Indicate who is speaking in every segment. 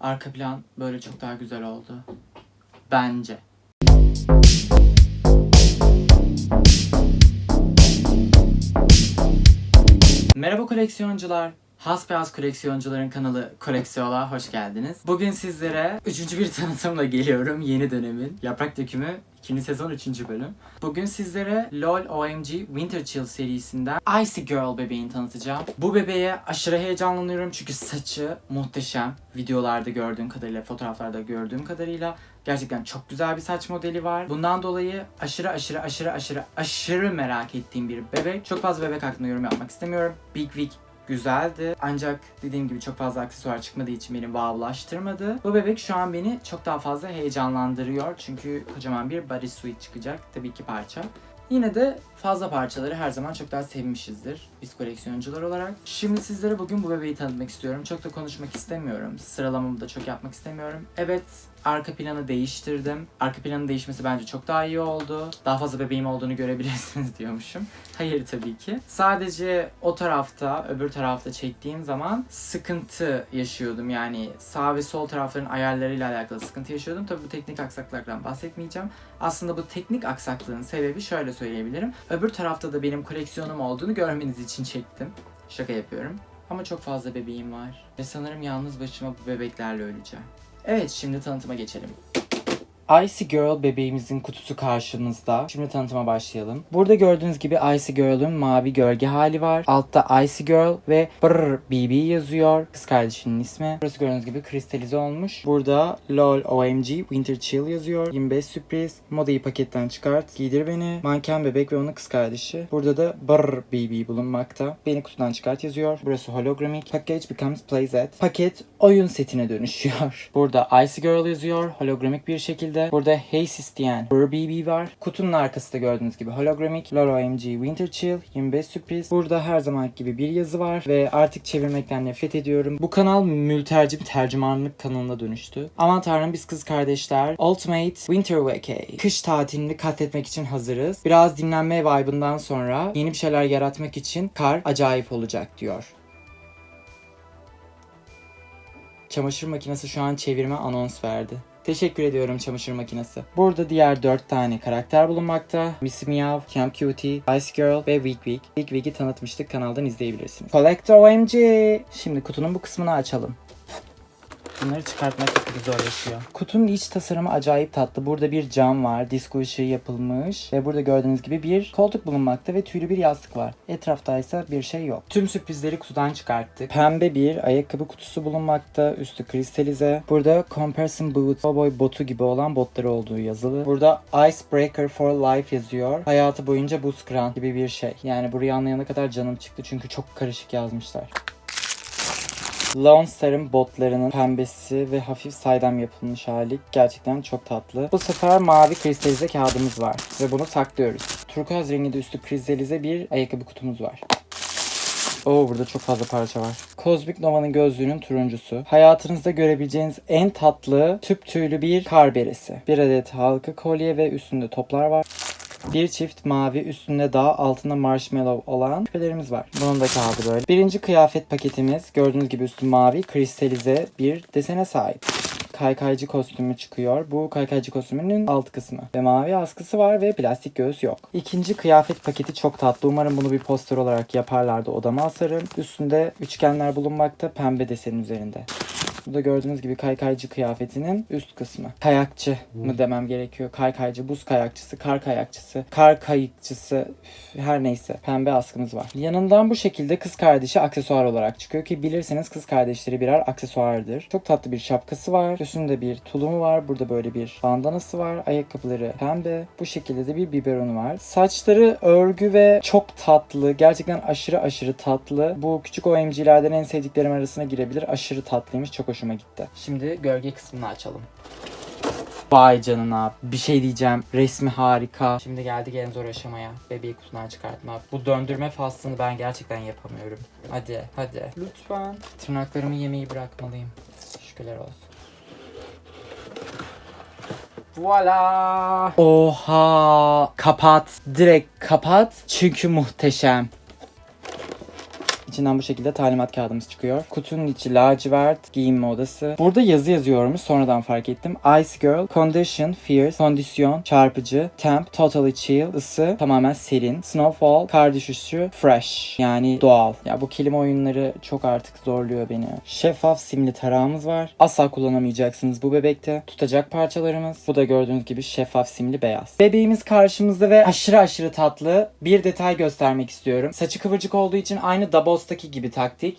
Speaker 1: arka plan böyle çok daha güzel oldu. Bence. Merhaba koleksiyoncular. Hasbihas koleksiyoncuların kanalı Koleksiyon'a hoş geldiniz. Bugün sizlere üçüncü bir tanıtımla geliyorum yeni dönemin. Yaprak Dökümü 2. sezon 3. bölüm. Bugün sizlere LOL OMG Winter Chill serisinden Icy Girl bebeğini tanıtacağım. Bu bebeğe aşırı heyecanlanıyorum çünkü saçı muhteşem. Videolarda gördüğüm kadarıyla, fotoğraflarda gördüğüm kadarıyla Gerçekten çok güzel bir saç modeli var. Bundan dolayı aşırı aşırı aşırı aşırı aşırı merak ettiğim bir bebek. Çok fazla bebek hakkında yorum yapmak istemiyorum. Big Wig güzeldi. Ancak dediğim gibi çok fazla aksesuar çıkmadığı için beni wowlaştırmadı. Bu bebek şu an beni çok daha fazla heyecanlandırıyor. Çünkü kocaman bir bodysuit çıkacak. Tabii ki parça. Yine de fazla parçaları her zaman çok daha sevmişizdir biz koleksiyoncular olarak. Şimdi sizlere bugün bu bebeği tanıtmak istiyorum. Çok da konuşmak istemiyorum. Sıralamamı da çok yapmak istemiyorum. Evet arka planı değiştirdim. Arka planın değişmesi bence çok daha iyi oldu. Daha fazla bebeğim olduğunu görebilirsiniz diyormuşum. Hayır tabii ki. Sadece o tarafta, öbür tarafta çektiğim zaman sıkıntı yaşıyordum. Yani sağ ve sol tarafların ayarlarıyla alakalı sıkıntı yaşıyordum. Tabii bu teknik aksaklıklardan bahsetmeyeceğim. Aslında bu teknik aksaklığın sebebi şöyle söyleyebilirim. Öbür tarafta da benim koleksiyonum olduğunu görmeniz için çektim. Şaka yapıyorum. Ama çok fazla bebeğim var. Ve sanırım yalnız başıma bu bebeklerle öleceğim. Evet şimdi tanıtıma geçelim. Icy Girl bebeğimizin kutusu karşımızda. Şimdi tanıtıma başlayalım. Burada gördüğünüz gibi Icy Girl'ün mavi gölge hali var. Altta Icy Girl ve Brr BB yazıyor. Kız kardeşinin ismi. Burası gördüğünüz gibi kristalize olmuş. Burada LOL OMG Winter Chill yazıyor. 25 sürpriz. Modayı paketten çıkart. Giydir beni. Manken bebek ve onun kız kardeşi. Burada da Brr BB bulunmakta. Beni kutudan çıkart yazıyor. Burası hologramik. Package becomes playset. Paket oyun setine dönüşüyor. Burada Icy Girl yazıyor. Hologramik bir şekilde. Burada Haze isteyen Brr BB var. Kutunun arkası da gördüğünüz gibi hologramik. LOL OMG Winter Chill 25 sürpriz. Burada her zaman gibi bir yazı var ve artık çevirmekten nefret ediyorum. Bu kanal mültercim tercümanlık kanalına dönüştü. Aman tanrım biz kız kardeşler Ultimate Winter Vacay. Kış tatilini katletmek için hazırız. Biraz dinlenme vibe'ından sonra yeni bir şeyler yaratmak için kar acayip olacak diyor. Çamaşır makinesi şu an çevirme anons verdi. Teşekkür ediyorum çamaşır makinesi. Burada diğer 4 tane karakter bulunmakta. Miss Meow, Camp Cutie, Ice Girl ve Wig Wig. Wig Wig'i tanıtmıştık kanaldan izleyebilirsiniz. Collector OMG. Şimdi kutunun bu kısmını açalım. Bunları çıkartmak çok zorlaşıyor. Kutunun iç tasarımı acayip tatlı. Burada bir cam var. Disko ışığı yapılmış. Ve burada gördüğünüz gibi bir koltuk bulunmakta ve tüylü bir yastık var. Etrafta ise bir şey yok. Tüm sürprizleri kutudan çıkarttık. Pembe bir ayakkabı kutusu bulunmakta. Üstü kristalize. Burada comparison boot, cowboy botu gibi olan botları olduğu yazılı. Burada icebreaker for life yazıyor. Hayatı boyunca buz kıran gibi bir şey. Yani burayı anlayana kadar canım çıktı çünkü çok karışık yazmışlar. Star'ın botlarının pembesi ve hafif saydam yapılmış hali gerçekten çok tatlı. Bu sefer mavi kristalize kağıdımız var ve bunu saklıyoruz. Turkuaz renginde üstü kristalize bir ayakkabı kutumuz var. Oo burada çok fazla parça var. Cosmic Nova'nın gözlüğünün turuncusu. Hayatınızda görebileceğiniz en tatlı tüp tüylü bir kar beresi. Bir adet halka kolye ve üstünde toplar var. Bir çift mavi üstünde dağ altında marshmallow olan küpelerimiz var. Bunun da kağıdı böyle. Birinci kıyafet paketimiz gördüğünüz gibi üstü mavi kristalize bir desene sahip. Kaykaycı kostümü çıkıyor. Bu kaykaycı kostümünün alt kısmı. Ve mavi askısı var ve plastik göğüs yok. İkinci kıyafet paketi çok tatlı. Umarım bunu bir poster olarak yaparlar da odama asarım. Üstünde üçgenler bulunmakta pembe desenin üzerinde. Bu da gördüğünüz gibi kaykaycı kıyafetinin üst kısmı. Kayakçı mı demem gerekiyor. Kaykaycı, buz kayakçısı, kar kayakçısı, kar kayıkçısı üf, her neyse. Pembe askımız var. Yanından bu şekilde kız kardeşi aksesuar olarak çıkıyor ki bilirseniz kız kardeşleri birer aksesuardır. Çok tatlı bir şapkası var. Üstünde bir tulumu var. Burada böyle bir bandanası var. Ayakkabıları pembe. Bu şekilde de bir biberonu var. Saçları örgü ve çok tatlı. Gerçekten aşırı aşırı tatlı. Bu küçük OMG'lerden en sevdiklerim arasına girebilir. Aşırı tatlıymış. Çok hoşuma gitti. Şimdi gölge kısmını açalım. Vay canına bir şey diyeceğim resmi harika. Şimdi geldik en zor aşamaya bebeği kutudan çıkartma. Bu döndürme faslını ben gerçekten yapamıyorum. Hadi hadi lütfen. Tırnaklarımı yemeyi bırakmalıyım. Şükürler olsun. Voila. Oha. Kapat. Direkt kapat. Çünkü muhteşem. İçinden bu şekilde talimat kağıdımız çıkıyor. Kutunun içi lacivert, giyinme odası. Burada yazı yazıyormuş sonradan fark ettim. Ice Girl, Condition, Fierce, Kondisyon, Çarpıcı, Temp, Totally Chill, ısı, tamamen serin, Snowfall, kar düşüşü, Fresh yani doğal. Ya bu kelime oyunları çok artık zorluyor beni. Şeffaf simli tarağımız var. Asla kullanamayacaksınız bu bebekte. Tutacak parçalarımız. Bu da gördüğünüz gibi şeffaf simli beyaz. Bebeğimiz karşımızda ve aşırı aşırı tatlı. Bir detay göstermek istiyorum. Saçı kıvırcık olduğu için aynı Dabos'taki gibi taktik.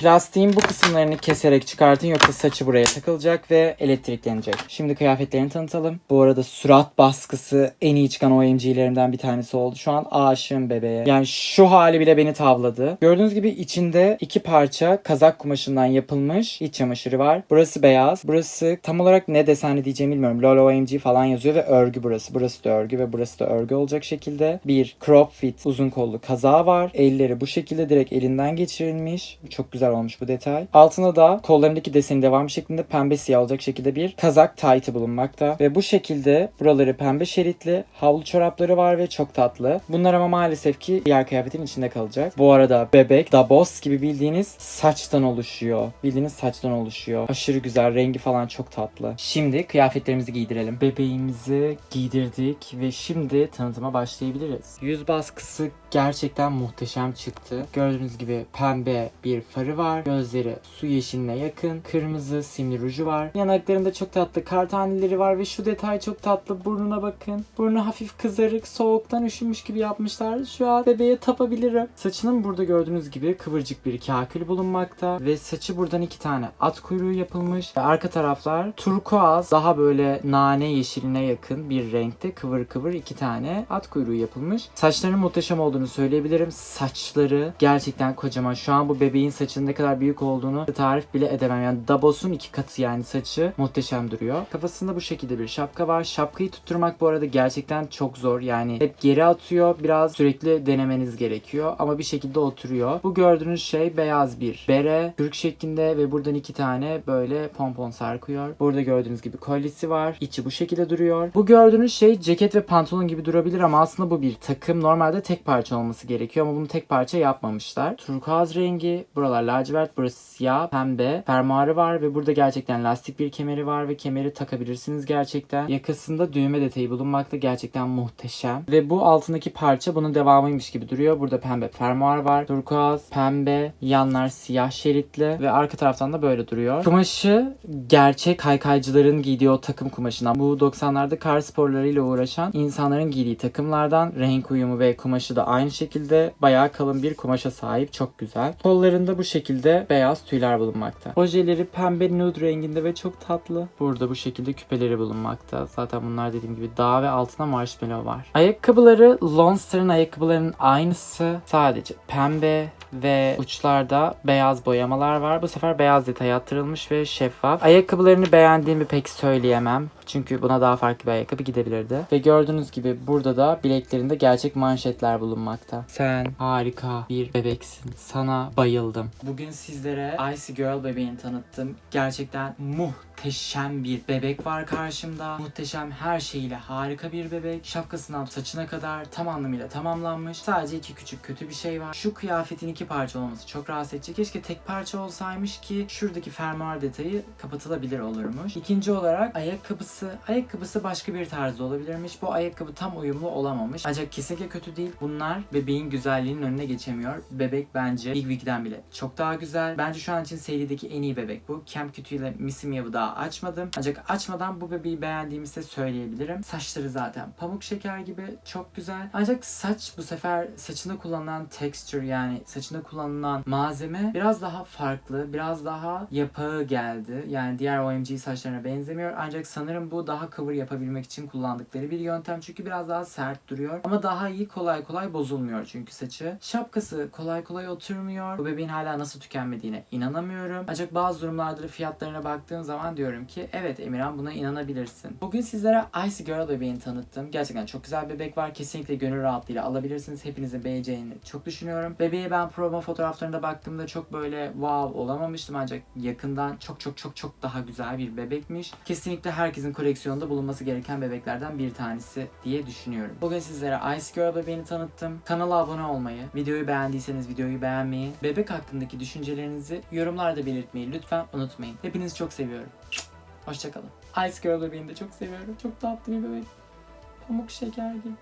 Speaker 1: Plastiğin bu kısımlarını keserek çıkartın yoksa saçı buraya takılacak ve elektriklenecek. Şimdi kıyafetlerini tanıtalım. Bu arada surat baskısı en iyi çıkan OMG'lerimden bir tanesi oldu. Şu an aşığım bebeğe. Yani şu hali bile beni tavladı. Gördüğünüz gibi içinde iki parça kazak kumaşından yapılmış iç çamaşırı var. Burası beyaz. Burası tam olarak ne desenli diyeceğimi bilmiyorum. Lolo OMG falan yazıyor ve örgü burası. Burası da örgü ve burası da örgü olacak şekilde. Bir crop fit uzun kollu kazağı var. Elleri bu şekilde direkt elinden geçirilmiş. Çok güzel olmuş bu detay. Altında da kollarındaki deseni devam şeklinde pembe siyah olacak şekilde bir kazak taytı bulunmakta. Ve bu şekilde buraları pembe şeritli, havlu çorapları var ve çok tatlı. Bunlar ama maalesef ki diğer kıyafetin içinde kalacak. Bu arada bebek Dabos gibi bildiğiniz saçtan oluşuyor. Bildiğiniz saçtan oluşuyor. Aşırı güzel, rengi falan çok tatlı. Şimdi kıyafetlerimizi giydirelim. Bebeğimizi giydirdik ve şimdi tanıtıma başlayabiliriz. Yüz baskısı gerçekten muhteşem çıktı. Gördüğünüz gibi pembe bir farı var. Gözleri su yeşiline yakın. Kırmızı simli ruju var. Yanaklarında çok tatlı kar taneleri var ve şu detay çok tatlı. Burnuna bakın. Burnu hafif kızarık, soğuktan üşümüş gibi yapmışlar. Şu an bebeğe tapabilirim. Saçının burada gördüğünüz gibi kıvırcık bir kakül bulunmakta ve saçı buradan iki tane at kuyruğu yapılmış. Ve arka taraflar turkuaz, daha böyle nane yeşiline yakın bir renkte kıvır kıvır iki tane at kuyruğu yapılmış. Saçlarının muhteşem olduğunu söyleyebilirim. Saçları gerçekten kocaman. Şu an bu bebeğin saçının ne kadar büyük olduğunu tarif bile edemem. Yani Dabos'un iki katı yani saçı muhteşem duruyor. Kafasında bu şekilde bir şapka var. Şapkayı tutturmak bu arada gerçekten çok zor. Yani hep geri atıyor. Biraz sürekli denemeniz gerekiyor. Ama bir şekilde oturuyor. Bu gördüğünüz şey beyaz bir bere. Kürk şeklinde ve buradan iki tane böyle pompon sarkıyor. Burada gördüğünüz gibi kolyesi var. İçi bu şekilde duruyor. Bu gördüğünüz şey ceket ve pantolon gibi durabilir ama aslında bu bir takım. Normalde tek parça olması gerekiyor ama bunu tek parça yapmamışlar. Turkuaz rengi. Buralar lacivert. Burası siyah, pembe. Fermuarı var ve burada gerçekten lastik bir kemeri var ve kemeri takabilirsiniz gerçekten. Yakasında düğme detayı bulunmakta gerçekten muhteşem. Ve bu altındaki parça bunun devamıymış gibi duruyor. Burada pembe fermuar var. Turkuaz, pembe, yanlar siyah şeritli ve arka taraftan da böyle duruyor. Kumaşı gerçek kaykaycıların giydiği o takım kumaşından. Bu 90'larda kar sporlarıyla uğraşan insanların giydiği takımlardan renk uyumu ve kumaşı da aynı şekilde bayağı kalın bir kumaşa sahip. Çok güzel. Kollarında bu şekilde beyaz tüyler bulunmakta. Ojeleri pembe nude renginde ve çok tatlı. Burada bu şekilde küpeleri bulunmakta. Zaten bunlar dediğim gibi dağ ve altına marshmallow var. Ayakkabıları Lonstar'ın ayakkabılarının aynısı. Sadece pembe ve uçlarda beyaz boyamalar var. Bu sefer beyaz detay attırılmış ve şeffaf. Ayakkabılarını beğendiğimi pek söyleyemem. Çünkü buna daha farklı bir ayakkabı gidebilirdi. Ve gördüğünüz gibi burada da bileklerinde gerçek manşetler bulunmakta. Sen harika bir bebeksin. Sana bayıldım. Bugün sizlere Icy Girl bebeğini tanıttım. Gerçekten muhteşem bir bebek var karşımda. Muhteşem her şeyiyle harika bir bebek. Şapkasından saçına kadar tam anlamıyla tamamlanmış. Sadece iki küçük kötü bir şey var. Şu kıyafetin iki parça olması çok rahatsız edici. Keşke tek parça olsaymış ki şuradaki fermuar detayı kapatılabilir olurmuş. İkinci olarak ayakkabısı. Ayakkabısı başka bir tarzda olabilirmiş. Bu ayakkabı tam uyumlu olamamış. Ancak kesinlikle kötü değil. Bunlar bebeğin güzelliğinin önüne geçemiyor. Bebek bence Big Wig'den bile çok daha güzel. Bence şu an için serideki en iyi bebek bu. Camp Cutie ile Missy Mew'u daha açmadım. Ancak açmadan bu bebeği beğendiğimi size söyleyebilirim. Saçları zaten pamuk şeker gibi çok güzel. Ancak saç bu sefer saçında kullanılan texture yani saçında kullanılan malzeme biraz daha farklı. Biraz daha yapağı geldi. Yani diğer OMG saçlarına benzemiyor. Ancak sanırım bu daha cover yapabilmek için kullandıkları bir yöntem. Çünkü biraz daha sert duruyor. Ama daha iyi kolay kolay bozulmuyor çünkü saçı. Şapkası kolay kolay oturmuyor. Bu bebeğin hala nasıl tükenmediğine inanamıyorum. Ancak bazı durumlarda da fiyatlarına baktığım zaman diyorum ki evet Emirhan buna inanabilirsin. Bugün sizlere Ice Girl bebeğini tanıttım. Gerçekten çok güzel bebek var. Kesinlikle gönül rahatlığıyla alabilirsiniz. Hepinizin beğeneceğini çok düşünüyorum. Bebeğe ben promo fotoğraflarında baktığımda çok böyle wow olamamıştım ancak yakından çok çok çok çok daha güzel bir bebekmiş. Kesinlikle herkesin koleksiyonunda bulunması gereken bebeklerden bir tanesi diye düşünüyorum. Bugün sizlere Ice Girl bebeğini tanıttım. Kanala abone olmayı, videoyu beğendiyseniz videoyu beğenmeyi, bebek hakkındaki düşüncelerinizi yorumlarda belirtmeyi lütfen unutmayın. Hepinizi çok seviyorum. Hoşçakalın. Ice Girl bebeğini de çok seviyorum. Çok tatlı bir bebek. Pamuk şeker gibi.